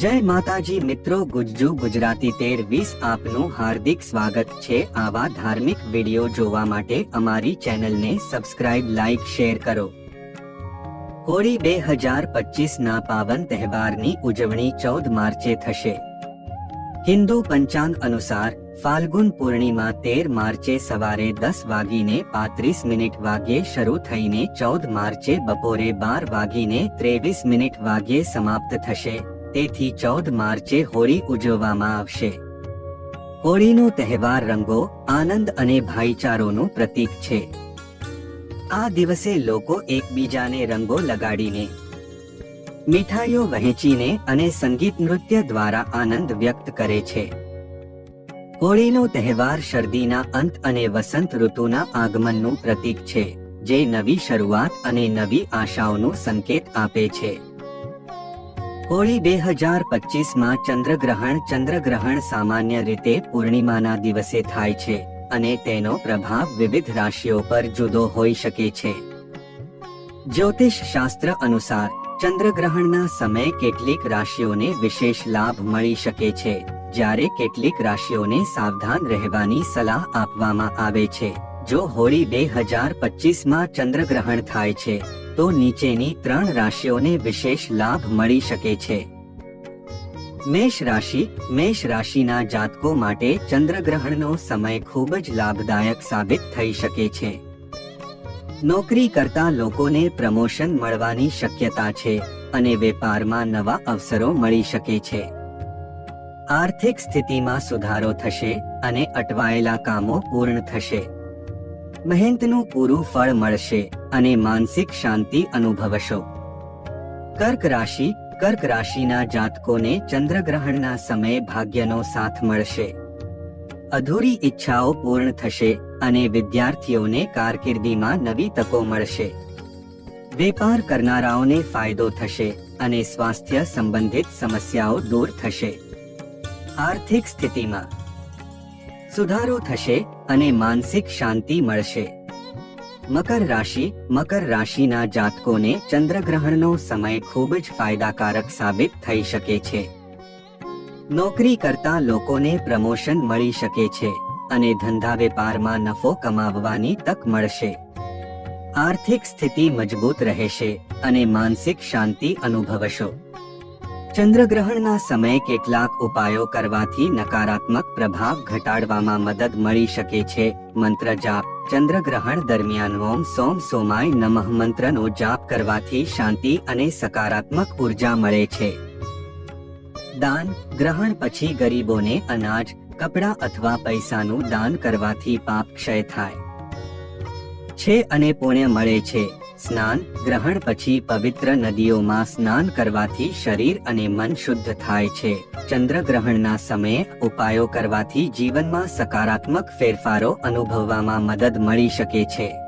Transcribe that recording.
જય માતાજી મિત્રો, ગુજ્જુ ગુજરાતી તેર વીસ આપનું હાર્દિક સ્વાગત છે. આવા ધાર્મિક વીડિયો જોવા માટે અમારી ચેનલને સબસ્ક્રાઇબ, લાઇક, શેર કરો. હોળી બે હજાર પચીસ ના પાવન તહેવારની ઉજવણી ચૌદ માર્ચે થશે. હિન્દુ પંચાંગ અનુસાર ફાલ્ગુન પૂર્ણિમા તેર માર્ચે સવારે દસ વાગીને પાંત્રીસ મિનિટ વાગ્યે શરૂ થઈને ચૌદ માર્ચે બપોરે બાર વાગીને ત્રેવીસ મિનિટ વાગ્યે સમાપ્ત થશે. તેથી ચૌદ માર્ચે હોળી ઉજવવામાં આવશે. હોળીનો તહેવાર રંગો, આનંદ અને ભાઈચારોનું પ્રતીક છે. આ દિવસે લોકો એકબીજાને રંગો લગાડીને, મીઠાઈઓ વહેંચીને અને સંગીત નૃત્ય દ્વારા આનંદ વ્યક્ત કરે છે. હોળીનો તહેવાર શરદીના અંત અને વસંત ઋતુના આગમનનું પ્રતીક છે, જે નવી શરૂઆત અને નવી આશાઓનું સંકેત આપે છે. હોળી બે હજાર પચીસમાં ચંદ્રગ્રહણ ચંદ્રગ્રહણ સામાન્ય રીતે પૂર્ણિમાના દિવસે થાય છે અને તેનો પ્રભાવ વિવિધ રાશિઓ પર જુદો હોઈ શકે છે. જ્યોતિષ શાસ્ત્ર અનુસાર, ચંદ્રગ્રહણના સમયે કેટલીક રાશિઓને વિશેષ લાભ મળી શકે છે, જ્યારે કેટલીક રાશિઓને સાવધાન રહેવાની સલાહ આપવામાં આવે છે. જો હોળી બે હજાર પચીસમાં ચંદ્રગ્રહણ થાય છે, તો નીચેની ત્રણ રાશિઓને વિશેષ લાભ મળી શકે છે. મેષ રાશિ, મેષ રાશિના જાતકો માટે ચંદ્રગ્રહણનો સમય ખૂબ જ લાભદાયક સાબિત થઈ શકે છે. નોકરી કરતા લોકોને પ્રમોશન મળવાની શક્યતા છે અને વેપારમાં નવા અવસરો મળી શકે છે. આર્થિક સ્થિતિમાં સુધારો થશે અને અટવાયેલા કામો પૂર્ણ થશે. મહેનતનું પૂરું ફળ મળશે અને માનસિક શાંતિ અનુભવશો. કર્ક રાશિ, કર્ક રાશિના જાતકોને ચંદ્રગ્રહણના સમયે ભાગ્યનો સાથ મળશે. અધૂરી ઈચ્છાઓ પૂર્ણ થશે અને વિદ્યાર્થીઓને કારકિર્દીમાં નવી તકો મળશે. વેપાર કરનારાઓને ફાયદો થશે અને સ્વાસ્થ્ય સંબંધિત સમસ્યાઓ દૂર થશે. આર્થિક સ્થિતિમાં સુધારો થશે અને માનસિક શાંતિ મળશે. મકર રાશિ, મકર રાશિના જાતકોને ચંદ્રગ્રહણનો સમય ખૂબ જ ફાયદાકારક સાબિત થઈ શકે છે. નોકરી કરતા લોકોને પ્રમોશન મળી શકે છે અને ધંધા વેપારમાં નફો કમાવવાની તક મળશે. આર્થિક સ્થિતિ મજબૂત રહેશે અને માનસિક શાંતિ અનુભવશો. ચંદ્રગ્રહણના સમયે કેટલાક ઉપાયો કરવાથી નકારાત્મક પ્રભાવ ઘટાડવામાં મદદ મળી શકે છે. મંત્ર જાપ. ચંદ્રગ્રહણ દરમિયાન ઓમ સોમ સોમાય નમઃ મંત્રનો જાપ કરવાથી શાંતિ અને સકારાત્મક ઊર્જા મળે છે. દાન. ગ્રહણ પછી ગરીબોને અનાજ, કપડાં અથવા પૈસાનું દાન કરવાથી પાપ ક્ષય થાય. છે અને પુણ્ય મળે છે. સ્નાન, ગ્રહણ પછી પવિત્ર નદીઓમાં સ્નાન કરવાથી શરીર અને મન શુદ્ધ થાય છે. ચંદ્રગ્રહણના સમયે ઉપાયો કરવાથી જીવનમાં સકારાત્મક ફેરફારો અનુભવવામાં મદદ મળી શકે છે.